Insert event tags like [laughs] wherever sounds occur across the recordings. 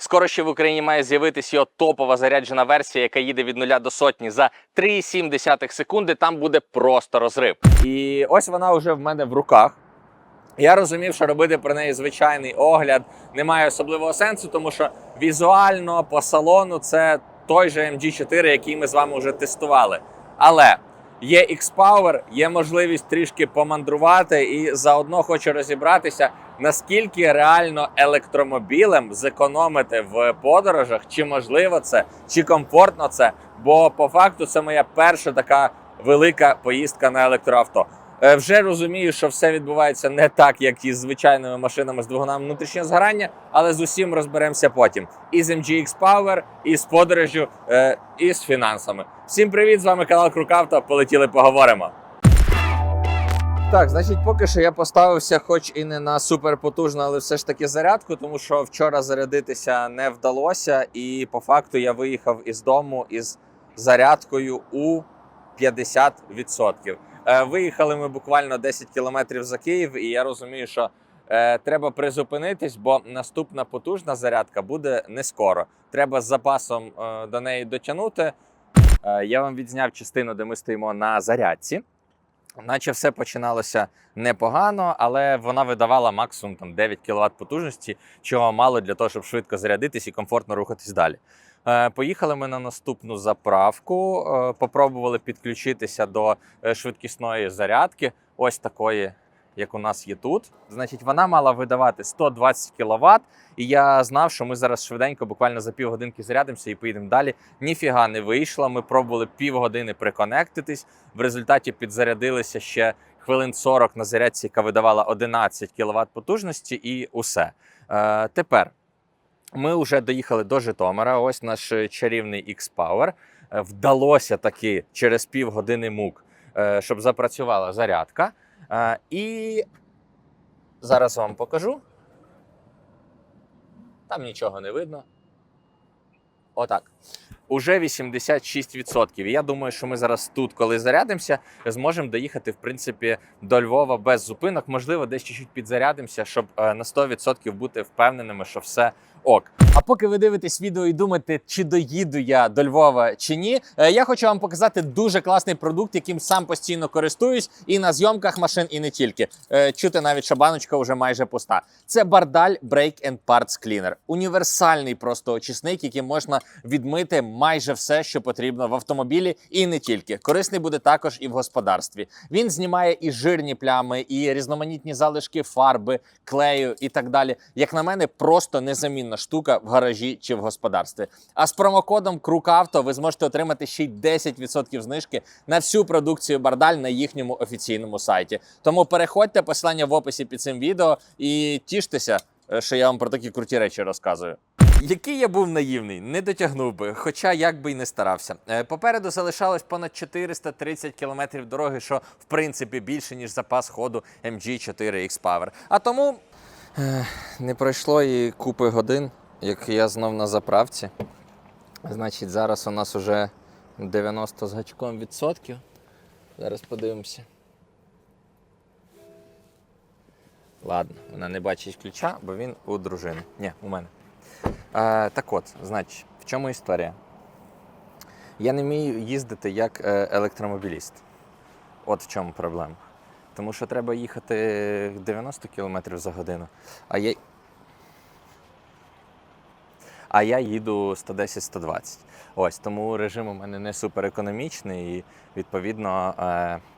Скоро ще в Україні має з'явитись його топова заряджена версія, яка їде від 0 до сотні за 3,7 секунди. Там буде просто розрив. І ось вона вже в мене в руках. Я розумів, що робити про неї звичайний огляд немає особливого сенсу, тому що візуально по салону це той же MG4, який ми з вами вже тестували. Але є X-Power, є можливість трішки помандрувати, і заодно хочу розібратися, наскільки реально електромобілем зекономити в подорожах, чи можливо це, чи комфортно це. Бо по факту це моя перша така велика поїздка на електроавто. Е, Вже розумію, що все відбувається не так, як із звичайними машинами з двигунами внутрішнього згорання, але з усім розберемося потім. І з MGX Power, і з подорожю, е, і з фінансами. Всім привіт! З вами канал Крукавто. Полетіли, поговоримо. Так, значить, поки що я поставився, хоч і не на суперпотужну, але все ж таки зарядку, тому що вчора зарядитися не вдалося, і по факту я виїхав із дому із зарядкою у 50%. Е, Виїхали ми буквально 10 кілометрів за Київ, і я розумію, що е, треба призупинитись, бо наступна потужна зарядка буде не скоро. Треба з запасом е, до неї дотягнути. Я вам відзняв частину, де ми стоїмо на зарядці. Наче все починалося непогано, але вона видавала максимум там 9 кВт потужності, чого мало для того, щоб швидко зарядитись і комфортно рухатись далі. Е, Поїхали ми на наступну заправку, е, попробували підключитися до е, швидкісної зарядки, ось такої, як у нас є тут. Значить, вона мала видавати 120 кВт, і я знав, що ми зараз швиденько, буквально за півгодинки зарядимося і поїдемо далі. Ніфіга не вийшло. Ми пробували півгодини приконектитись. В результаті підзарядилися ще хвилин 40 на зарядці, яка видавала 11 кВт потужності, і усе. Е, тепер ми вже доїхали до Житомира. Ось наш е, чарівний X-Power. Е, Вдалося таки через півгодини мук, е, щоб запрацювала зарядка. І зараз вам покажу. Там нічого не видно. Отак. Уже 86%. І я думаю, що ми зараз тут, коли зарядимося, зможемо доїхати в принципі до Львова без зупинок. Можливо, десь чуть-чуть підзарядимося, щоб е, на 100% бути впевненими, що все ок. А поки ви дивитесь відео і думаєте, чи доїду я до Львова чи ні, е, я хочу вам показати дуже класний продукт, яким сам постійно користуюсь, і на зйомках машин, і не тільки. Е, Чути навіть, що баночка вже майже пуста. Це Бардаль Break and Parts Cleaner. Універсальний просто очисник, яким можна відмити майже все, що потрібно в автомобілі, і не тільки. Корисний буде також і в господарстві. Він знімає і жирні плями, і різноманітні залишки фарби, клею і так далі. Як на мене, просто незамінна штука в гаражі чи в господарстві. А з промокодом Крукавто ви зможете отримати ще й 10% знижки на всю продукцію Бардаль на їхньому офіційному сайті. Тому переходьте посилання в описі під цим відео і тіштеся, е, що я вам про такі круті речі розказую. Який я був наївний, не дотягнув би, хоча як би й не старався. Е, Попереду залишалось понад 430 кілометрів дороги, що в принципі більше ніж запас ходу MG4 X-Power. А тому е, не пройшло і купи годин, як я знов на заправці. Значить, зараз у нас уже 90 з гачком відсотків. Зараз подивимося. Ладно, вона не бачить ключа, бо він у дружини. Ні, у мене. Е, так от, значить, в чому історія? Я не вмію їздити як е, електромобіліст. От в чому проблема. Тому що треба їхати 90 км за годину, а я. А я їду 110-120. Ось тому режим у мене не суперекономічний і відповідно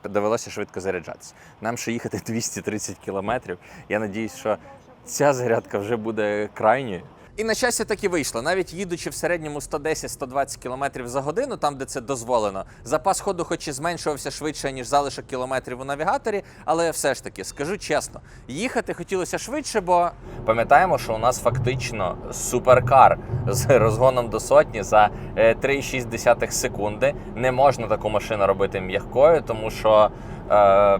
е, довелося швидко заряджатися. Нам ще їхати [laughs] 230 кілометрів. Я надіюсь, що ця зарядка вже буде крайньою. І на щастя так і вийшло. Навіть їдучи в середньому 110-120 км за годину, там де це дозволено, запас ходу, хоч і зменшувався швидше, ніж залишок кілометрів у навігаторі, але все ж таки, скажу чесно, їхати хотілося швидше, бо пам'ятаємо, що у нас фактично суперкар з розгоном до сотні за е, 3,6 секунди. Не можна таку машину робити м'якою, тому що е,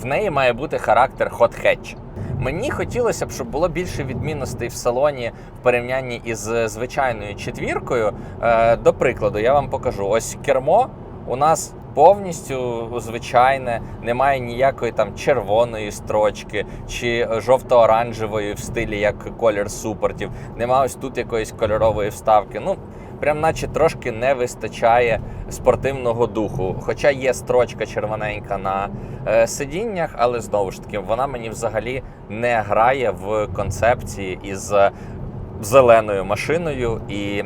в неї має бути характер hot hatch. Мені хотілося б, щоб було більше відмінностей в салоні в порівнянні із звичайною четвіркою. Е, до прикладу, я вам покажу: ось кермо у нас повністю звичайне, немає ніякої там червоної строчки чи жовто-оранжевої в стилі як колір супортів. Немає ось тут якоїсь кольорової вставки. Ну, прям наче трошки не вистачає спортивного духу. Хоча є строчка червоненька на е, сидіннях, але знову ж таки, вона мені взагалі не грає в концепції із зеленою машиною і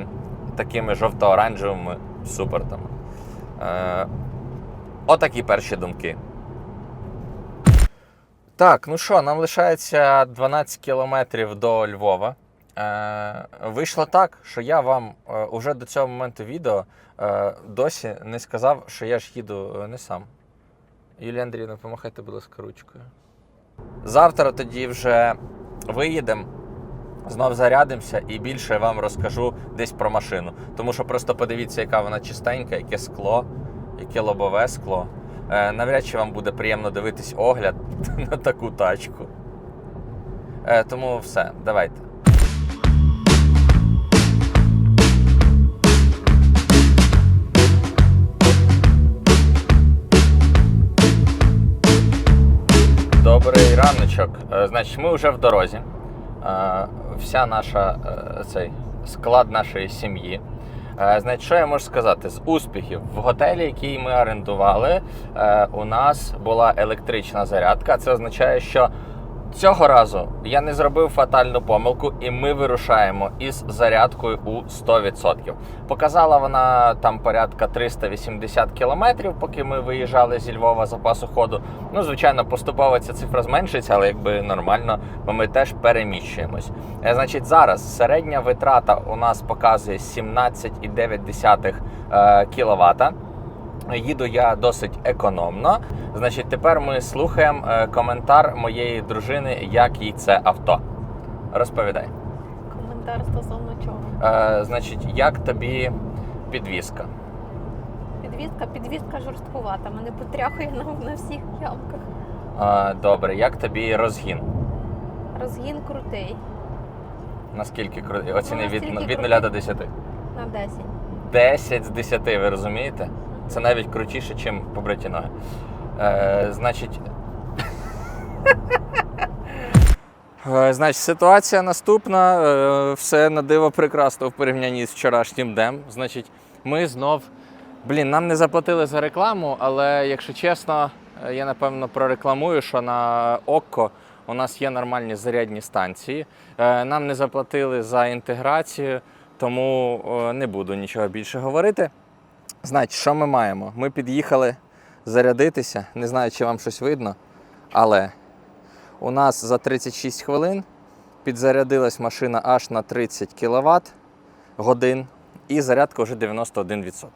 такими жовто-оранжевими супортами. Е, отакі перші думки. Так, ну що, нам лишається 12 кілометрів до Львова. Е, вийшло так, що я вам е, уже до цього моменту відео е, досі не сказав, що я ж їду е, не сам. Юлія Андріївна, помахайте, будь ласка, ручкою. Завтра тоді вже виїдемо, знов зарядимося і більше вам розкажу десь про машину. Тому що просто подивіться, яка вона чистенька, яке скло, яке лобове скло. Е, навряд чи вам буде приємно дивитись огляд [laughs] на таку тачку. Е, тому все, давайте. Раночок. Е, Значить, ми вже в дорозі. Е, Вся наша е, цей склад нашої сім'ї. Значить, що я можу сказати? З успіхів в готелі, який ми орендували, у нас була електрична зарядка. Це означає, що цього разу я не зробив фатальну помилку, і ми вирушаємо із зарядкою у 100%. Показала вона там порядка 380 кілометрів, поки ми виїжджали зі Львова запасу ходу. Ну, звичайно, поступово ця цифра зменшиться, але якби нормально, бо ми теж переміщуємось. Е, Значить, зараз середня витрата у нас показує 17,9 е, Їду я досить економно. Значить, тепер ми слухаємо е, коментар моєї дружини, як їй це авто. Розповідай. Коментар стосовно чого. Е, значить, як тобі підвізка? Підвізка, підвізка жорсткувата. Мене потряхує на, на всіх ямках. Е, добре, як тобі розгін? Розгін крутий Наскільки крутий? Оціни Ну, від, від 0 до 10. на 10. 10 з 10, ви розумієте? Це навіть крутіше, ніж побриті ноги. Е, значить. Е, Значить, ситуація наступна. Е, Все на диво прекрасно в порівнянні з вчорашнім днем. Значить, ми знов. Блін, нам не заплатили за рекламу, але якщо чесно, е, я напевно прорекламую, що на Окко у нас є нормальні зарядні станції. Нам не заплатили за інтеграцію, тому не буду нічого більше говорити. Значить, що ми маємо? Ми під'їхали зарядитися. Не знаю, чи вам щось видно, але у нас за 36 хвилин підзарядилась машина аж на 30 кВт годин, і зарядка вже 91%.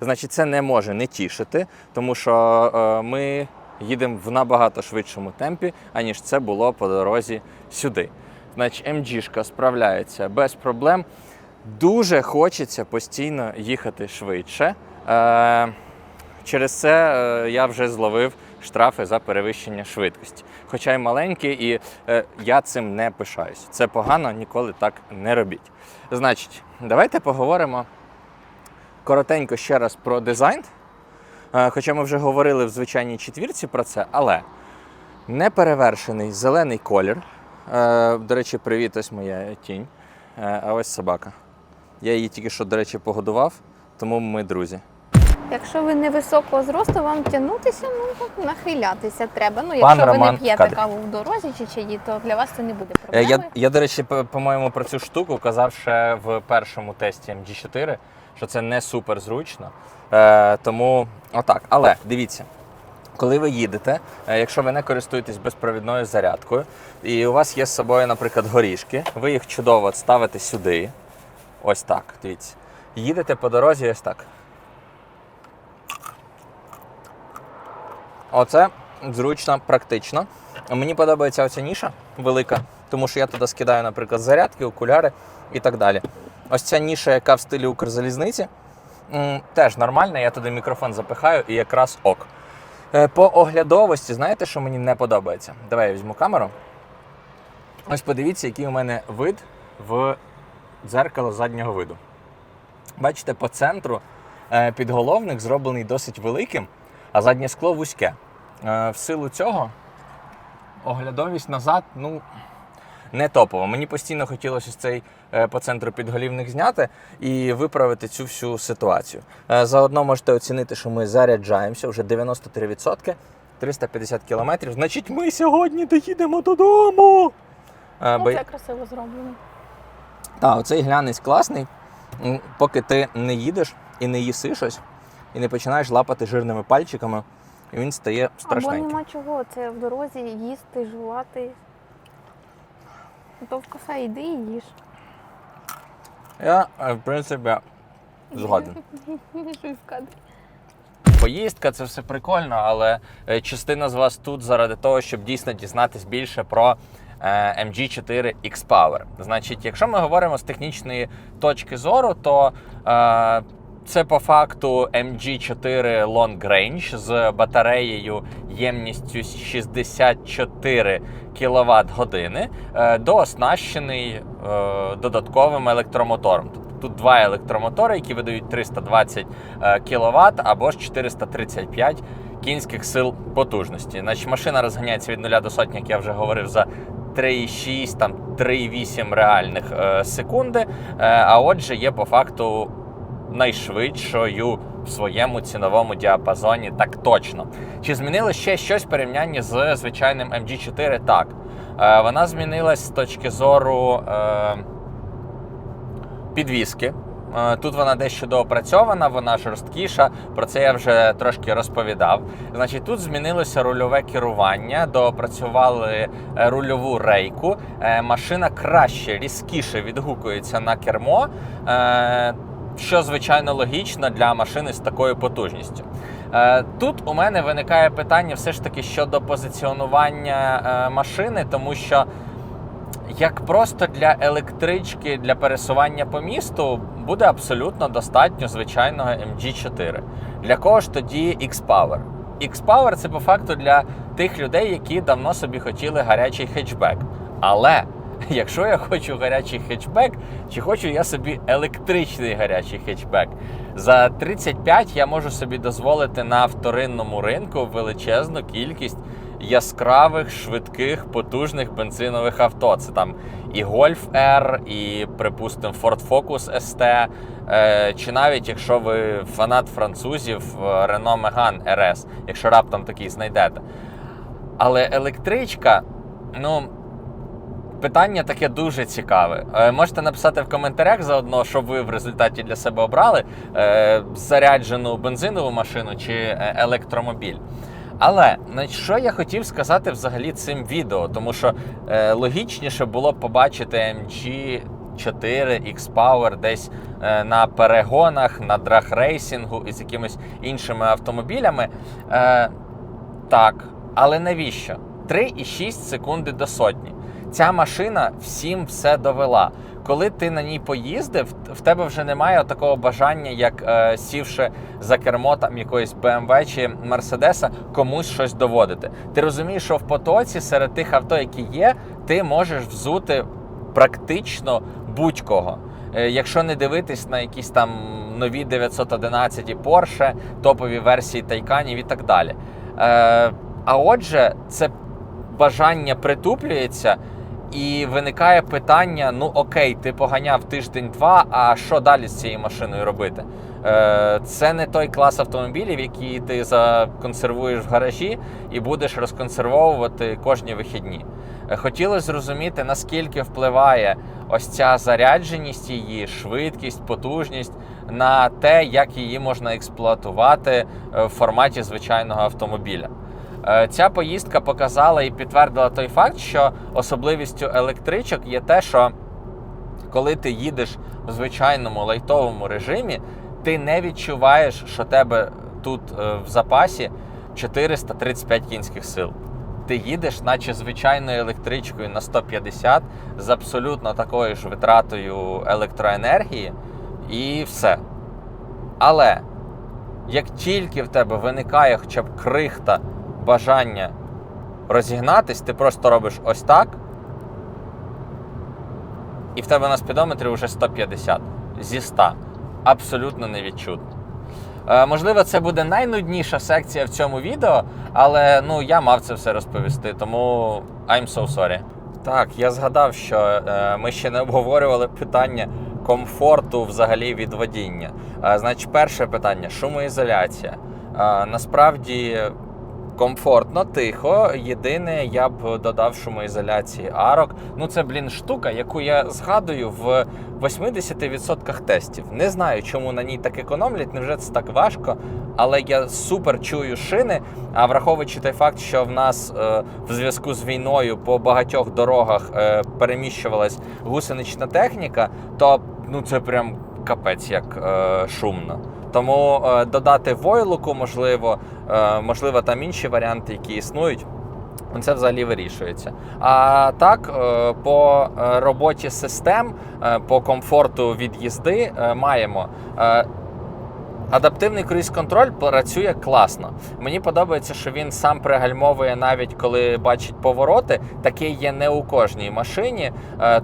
Значить, це не може не тішити, тому що е, ми їдемо в набагато швидшому темпі, аніж це було по дорозі сюди. Значить, МГшка справляється без проблем. Дуже хочеться постійно їхати швидше. Е, через це е, я вже зловив штрафи за перевищення швидкості. Хоча й маленькі, і е, я цим не пишаюсь. Це погано, ніколи так не робіть. Значить, давайте поговоримо коротенько ще раз про дизайн. Хоча ми вже говорили в звичайній четвірці про це, але неперевершений зелений колір. До речі, привіт, ось моя тінь. А ось собака. Я її тільки що, до речі, погодував, тому ми друзі. Якщо ви невисокого зросту, вам тягнутися, ну нахилятися треба. Ну, якщо ви Роман не п'єте кадрі. каву в дорозі чи чаї, то для вас це не буде Е, проблеми. Я, я, до речі, по- по-моєму, про цю штуку казав ще в першому тесті MG4, що це не супер зручно. Е, тому отак. Але дивіться, коли ви їдете, е, якщо ви не користуєтесь безпровідною зарядкою, і у вас є з собою, наприклад, горішки, ви їх чудово ставите сюди. Ось так. Дивіться. Їдете по дорозі ось так. Оце зручно, практично. Мені подобається оця ніша велика, тому що я туди скидаю, наприклад, зарядки, окуляри і так далі. Ось ця ніша, яка в стилі Укрзалізниці, теж нормальна, я туди мікрофон запихаю і якраз ок. Е, По оглядовості, знаєте, що мені не подобається? Давай я візьму камеру. Ось подивіться, який у мене вид в дзеркало заднього виду. Бачите, по центру е, підголовник зроблений досить великим. а заднє скло вузьке. Е, В силу цього оглядовість назад, ну. Не топово. Мені постійно хотілося цей е, по центру підголівник зняти і виправити цю всю ситуацію. Заодно можете оцінити, що ми заряджаємося вже 93%, 350 кілометрів. Значить, ми сьогодні доїдемо додому. Е, бо- Оце красиво зроблено. Так, оцей глянець класний, поки ти не їдеш і не їси щось, і не починаєш лапати жирними пальчиками, і він стає Або нема чого, це в дорозі їсти, жувати. То в кафе йди і їж. Я, е, в принципі, згоден. [laughs] Поїздка це все прикольно, але е, частина з вас тут заради того, щоб дійсно дізнатись більше про е, MG4 X-Power. Значить, якщо ми говоримо з технічної точки зору, то е, це по факту MG4 Long Range з батареєю ємністю 64 кВт години, е, дооснащений е, додатковим електромотором. Тут два електромотори, які видають 320 кВт або ж 435 кінських сил потужності. Значить, машина розганяється від 0 до сотні, як я вже говорив, за 3,6, там 3,8 реальних е, секунди. Е, а отже, є по факту найшвидшою в своєму ціновому діапазоні, так точно. Чи змінилось ще щось в порівнянні з звичайним MG4? Так. Е, вона змінилась з точки зору. Підвіски. Е, Тут вона дещо доопрацьована, вона жорсткіша. Про це я вже трошки розповідав. Значить, тут змінилося рульове керування, доопрацювали е, рульову рейку. Е, Машина краще, різкіше відгукується на кермо, що звичайно логічно для машини з такою потужністю. Тут у мене виникає питання все ж таки щодо позиціонування машини, тому що як просто для електрички для пересування по місту буде абсолютно достатньо звичайного MG4. Для кого ж тоді X-Power? X-Power це по факту для тих людей, які давно собі хотіли гарячий хетчбек. Але якщо я хочу гарячий хетчбек, чи хочу я собі електричний гарячий хетчбек, за 35 я можу собі дозволити на вторинному ринку величезну кількість яскравих, швидких, потужних бензинових авто. Це там і Golf R, і, припустимо, Ford Focus ST, е, чи навіть якщо ви фанат французів, е, Renault Megane RS, якщо раптом такий знайдете. Але електричка, ну. Питання таке дуже цікаве. Е, Можете написати в коментарях заодно, що ви в результаті для себе обрали: заряджену бензинову машину чи електромобіль. Але на що я хотів сказати взагалі цим відео, тому що е, логічніше було б побачити MG 4 X-Power десь е, на перегонах, на драг-рейсингу і з якимись іншими автомобілями. Е, так, але навіщо? 3,6 секунди до сотні. Ця машина всім все довела. Коли ти на ній поїздив, в тебе вже немає такого бажання, як е, сівши за кермо там якоїсь BMW чи Мерседеса, комусь щось доводити. Ти розумієш, що в потоці серед тих авто, які є, ти можеш взути практично будь-кого. Е, Якщо не дивитись на якісь там нові 911 Porsche, топові версії Тайканів і так далі. Е, а отже, це бажання притуплюється. І виникає питання: ну окей, ти поганяв тиждень-два, а що далі з цією машиною робити? Е, це не той клас автомобілів, які ти законсервуєш в гаражі і будеш розконсервовувати кожні вихідні. Е, Хотілося зрозуміти, наскільки впливає ось ця зарядженість її, швидкість, потужність на те, як її можна експлуатувати е, в форматі звичайного автомобіля. Е, Ця поїздка показала і підтвердила той факт, що особливістю електричок є те, що коли ти їдеш в звичайному лайтовому режимі, ти не відчуваєш, що тебе тут е, в запасі 435 кінських сил. Ти їдеш, наче звичайною електричкою на 150 з абсолютно такою ж витратою електроенергії, і все. Але як тільки в тебе виникає хоча б крихта бажання розігнатись, ти просто робиш ось так. І в тебе на спідометрі вже 150 зі 100. Абсолютно невідчутно. Е, можливо, це буде найнудніша секція в цьому відео, але ну я мав це все розповісти, тому I'm so sorry. Так, я згадав, що е, ми ще не обговорювали питання комфорту взагалі від водіння. Е, значить, перше питання шумоізоляція. Е, насправді комфортно, тихо. Єдине, я б додав шумоізоляції арок. Ну, це, блін, штука, яку я згадую в 80% тестів. Не знаю, чому на ній так економлять, невже це так важко, але я супер чую шини. А враховуючи той факт, що в нас е, в зв'язку з війною по багатьох дорогах е, переміщувалась гусенична техніка, то ну це прям капець як е, шумно. Тому е, додати войлуку, можливо, е, можливо, там інші варіанти, які існують. Це взагалі вирішується. А так, е, по роботі систем, по комфорту від їзди маємо. Адаптивний круїз-контроль працює класно. Мені подобається, що він сам пригальмовує навіть коли бачить повороти. Таке є не у кожній машині,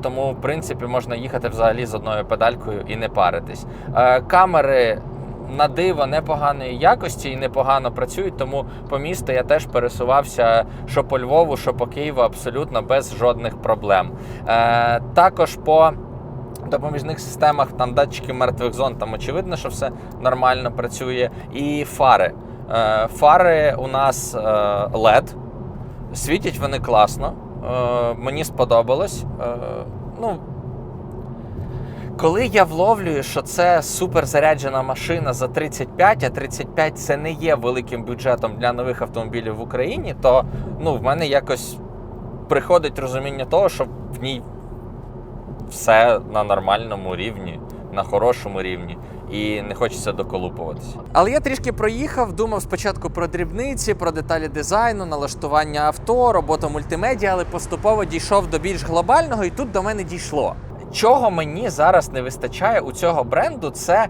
тому в принципі можна їхати взагалі з одною педалькою і не паритись. Камери на диво непоганої якості і непогано працюють, тому по місту я теж пересувався що по Львову, що по Києву абсолютно без жодних проблем. Е, Також по допоміжних системах там датчики мертвих зон, там очевидно, що все нормально працює. І фари. Е, Фари у нас е, LED. Світять вони класно. Е, Мені сподобалось. Е, Ну, коли я вловлюю, що це суперзаряджена машина за 35, а 35 це не є великим бюджетом для нових автомобілів в Україні, то ну, в мене якось приходить розуміння того, що в ній все на нормальному рівні, на хорошому рівні. І не хочеться доколупуватися. Але я трішки проїхав, думав спочатку про дрібниці, про деталі дизайну, налаштування авто, роботу мультимедіа, але поступово дійшов до більш глобального, і тут до мене дійшло. Чого мені зараз не вистачає у цього бренду, це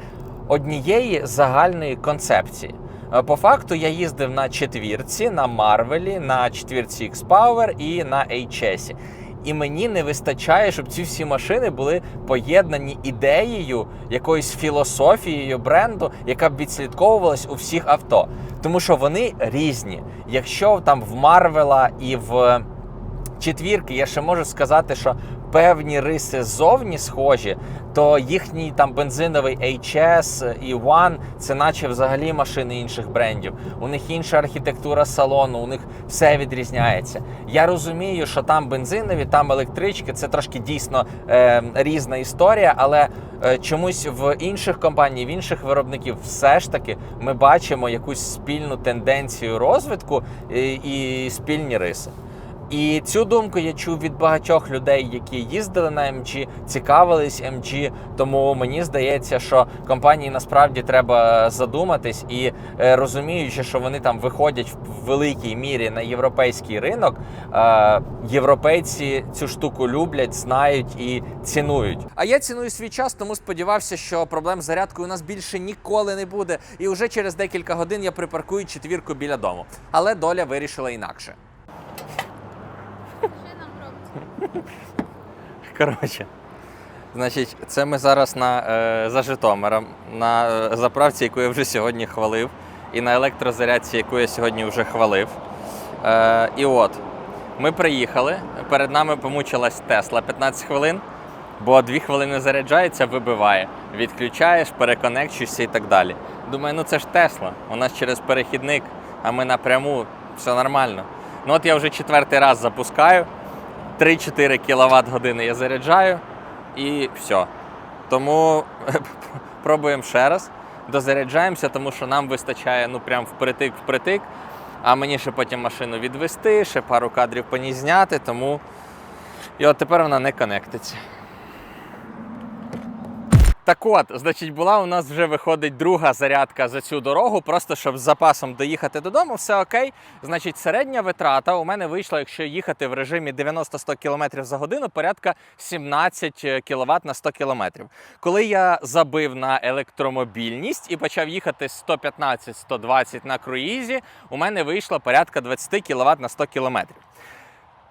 однієї загальної концепції. Е, По факту я їздив на четвірці, на Марвелі, на четвірці X-Power і на HS. І мені не вистачає, щоб ці всі машини були поєднані ідеєю, якоюсь філософією бренду, яка б відслідковувалась у всіх авто. Тому що вони різні. Якщо там в Марвела і в четвірки я ще можу сказати, що певні риси ззовні схожі, то їхній там бензиновий HS і One це наче взагалі машини інших брендів. У них інша архітектура салону, у них все відрізняється. Я розумію, що там бензинові, там електрички, це трошки дійсно е, різна історія, але е, чомусь в інших компаній, в інших виробників, все ж таки ми бачимо якусь спільну тенденцію розвитку і, і спільні риси. І цю думку я чув від багатьох людей, які їздили на MG, цікавились MG. Тому мені здається, що компанії насправді треба задуматись і е, розуміючи, що вони там виходять в великій мірі на європейський ринок, е, європейці цю штуку люблять, знають і цінують. А я ціную свій час, тому сподівався, що проблем з зарядкою у нас більше ніколи не буде. І вже через декілька годин я припаркую четвірку біля дому. Але доля вирішила інакше. [laughs] Коротше, значить, це ми зараз на, е, за Житомиром, на е, заправці, яку я вже сьогодні хвалив, і на електрозарядці, яку я сьогодні вже хвалив. Е, і от, ми приїхали, перед нами помучилась Тесла 15 хвилин, бо 2 хвилини заряджається, вибиває. Відключаєш, переконекчуєшся і так далі. Думаю, ну це ж Тесла, у нас через перехідник, а ми напряму, все нормально. Ну от я вже четвертий раз запускаю. 3-4 кВт години я заряджаю і все. Тому [laughs] пробуємо ще раз. Дозаряджаємося, тому що нам вистачає ну прям впритик впритик. А мені ще потім машину відвести, ще пару кадрів по ній зняти, тому. І от тепер вона не конектиться. Так от, значить, була у нас вже виходить друга зарядка за цю дорогу, просто щоб з запасом доїхати додому, все окей. Значить, середня витрата у мене вийшла, якщо їхати в режимі 90-100 км за годину, порядка 17 кВт на 100 км. Коли я забив на електромобільність і почав їхати 115-120 на круїзі, у мене вийшло порядка 20 кВт на 100 км.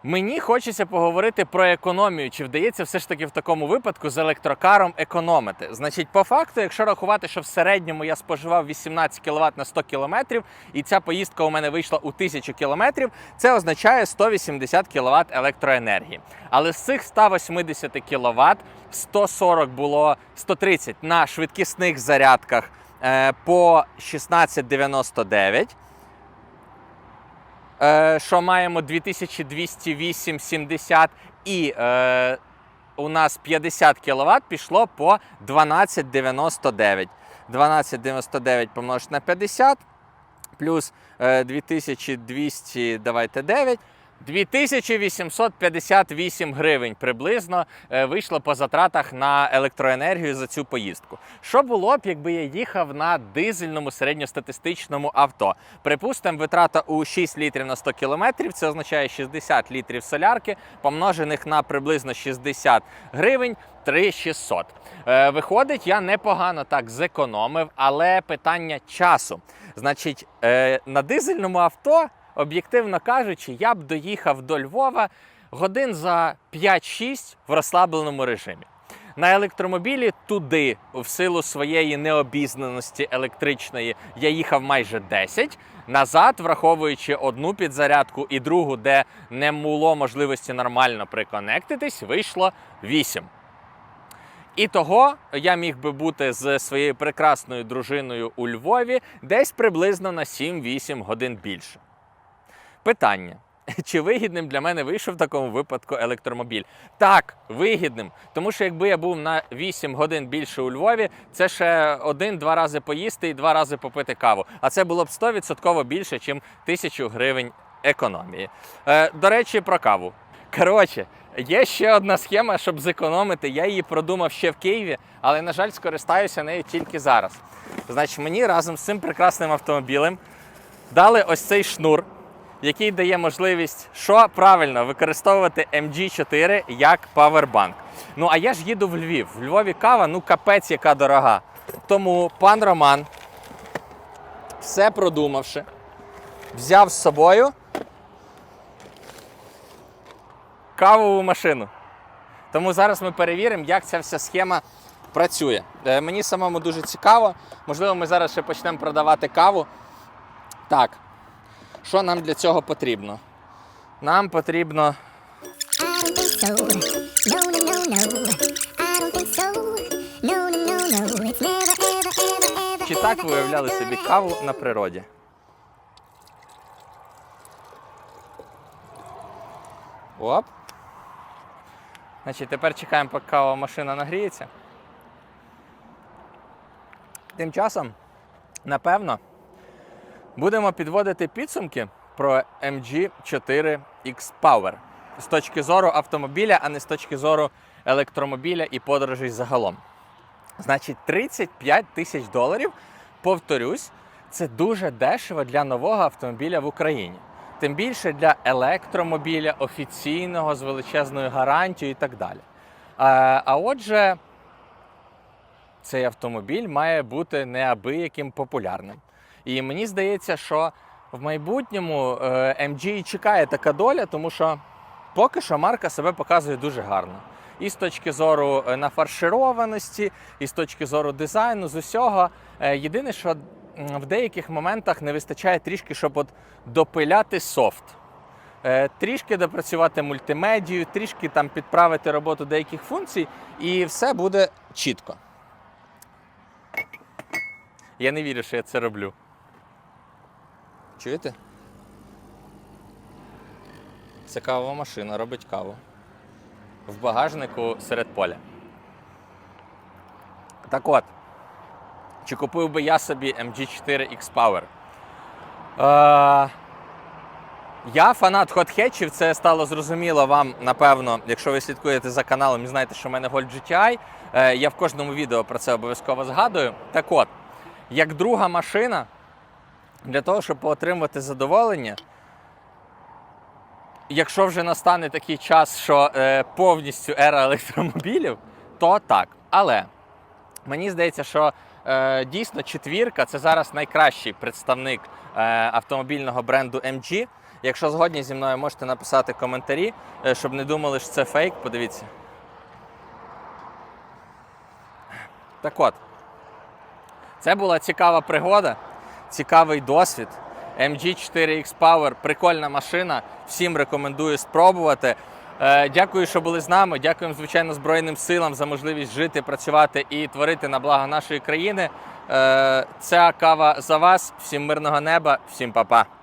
Мені хочеться поговорити про економію. Чи вдається все ж таки в такому випадку з електрокаром економити? Значить, по факту, якщо рахувати, що в середньому я споживав 18 кВт на 100 км, і ця поїздка у мене вийшла у 1000 км, це означає 180 кВт електроенергії. Але з цих 180 кВт 140 було 130 на швидкісних зарядках е, по 16,99 е, що маємо 2208,70 і е, у нас 50 кВт пішло по 12,99. 12,99 помножити на 50 плюс е, 2200, давайте 9. 2858 гривень приблизно е, вийшло по затратах на електроенергію за цю поїздку. Що було б, якби я їхав на дизельному середньостатистичному авто? Припустимо, витрата у 6 літрів на 100 кілометрів, це означає 60 літрів солярки, помножених на приблизно 60 гривень. 3600. Е, виходить, я непогано так зекономив, але питання часу. Значить, е, на дизельному авто, об'єктивно кажучи, я б доїхав до Львова годин за 5-6 в розслабленому режимі. На електромобілі туди, в силу своєї необізнаності електричної, я їхав майже 10. Назад, враховуючи одну підзарядку і другу, де не було можливості нормально приконектитись, вийшло 8. І того я міг би бути з своєю прекрасною дружиною у Львові десь приблизно на 7-8 годин більше. Питання. Чи вигідним для мене вийшов в такому випадку електромобіль? Так, вигідним. Тому що якби я був на 8 годин більше у Львові, це ще один-два рази поїсти і два рази попити каву. А це було б 100% більше, ніж тисячу гривень економії. Е, до речі, про каву. Коротше, є ще одна схема, щоб зекономити. Я її продумав ще в Києві, але, на жаль, скористаюся нею тільки зараз. Значить, мені разом з цим прекрасним автомобілем дали ось цей шнур, який дає можливість, що правильно використовувати MG4 як павербанк. Ну а я ж їду в Львів. В Львові кава, ну капець, яка дорога. Тому пан Роман, все продумавши, взяв з собою кавову машину. Тому зараз ми перевіримо, як ця вся схема працює. Е, Мені самому дуже цікаво. Можливо, ми зараз ще почнемо продавати каву. Так, що нам для цього потрібно? Нам потрібно чи так ви уявляли собі каву на природі. Оп. Значить, тепер чекаємо, поки кава машина нагріється. Тим часом, напевно, будемо підводити підсумки про MG4 X Power з точки зору автомобіля, а не з точки зору електромобіля і подорожей загалом. Значить, 35 тисяч доларів, повторюсь, це дуже дешево для нового автомобіля в Україні. Тим більше для електромобіля офіційного з величезною гарантією і так далі. А, а отже, цей автомобіль має бути неабияким популярним. І мені здається, що в майбутньому е, MG чекає така доля, тому що поки що марка себе показує дуже гарно. І з точки зору е, нафаршированості, і з точки зору дизайну, з усього. Е, Єдине, що в деяких моментах не вистачає трішки, щоб от допиляти софт. Трішки допрацювати мультимедію, трішки там підправити роботу деяких функцій, і все буде чітко. Я не вірю, що я це роблю. Чуєте? Це кавова машина, робить каву. В багажнику серед поля. Так от, чи купив би я собі MG4 X-Power? Е, я фанат хотхетчів, це стало зрозуміло вам, напевно, якщо ви слідкуєте за каналом і знаєте, що в мене Gold GTI. Е, я в кожному відео про це обов'язково згадую. Так от, як друга машина, для того, щоб отримати задоволення, якщо вже настане такий час, що е, повністю ера електромобілів, то так. Але мені здається, що е, дійсно четвірка це зараз найкращий представник е, автомобільного бренду MG. Якщо згодні зі мною, можете написати коментарі, е, щоб не думали, що це фейк. Подивіться. Так от, це була цікава пригода, цікавий досвід. MG4X Power прикольна машина. Всім рекомендую спробувати. Е, Дякую, що були з нами. Дякуємо, звичайно, Збройним силам за можливість жити, працювати і творити на благо нашої країни. Е, Ця кава за вас. Всім мирного неба, всім па-па.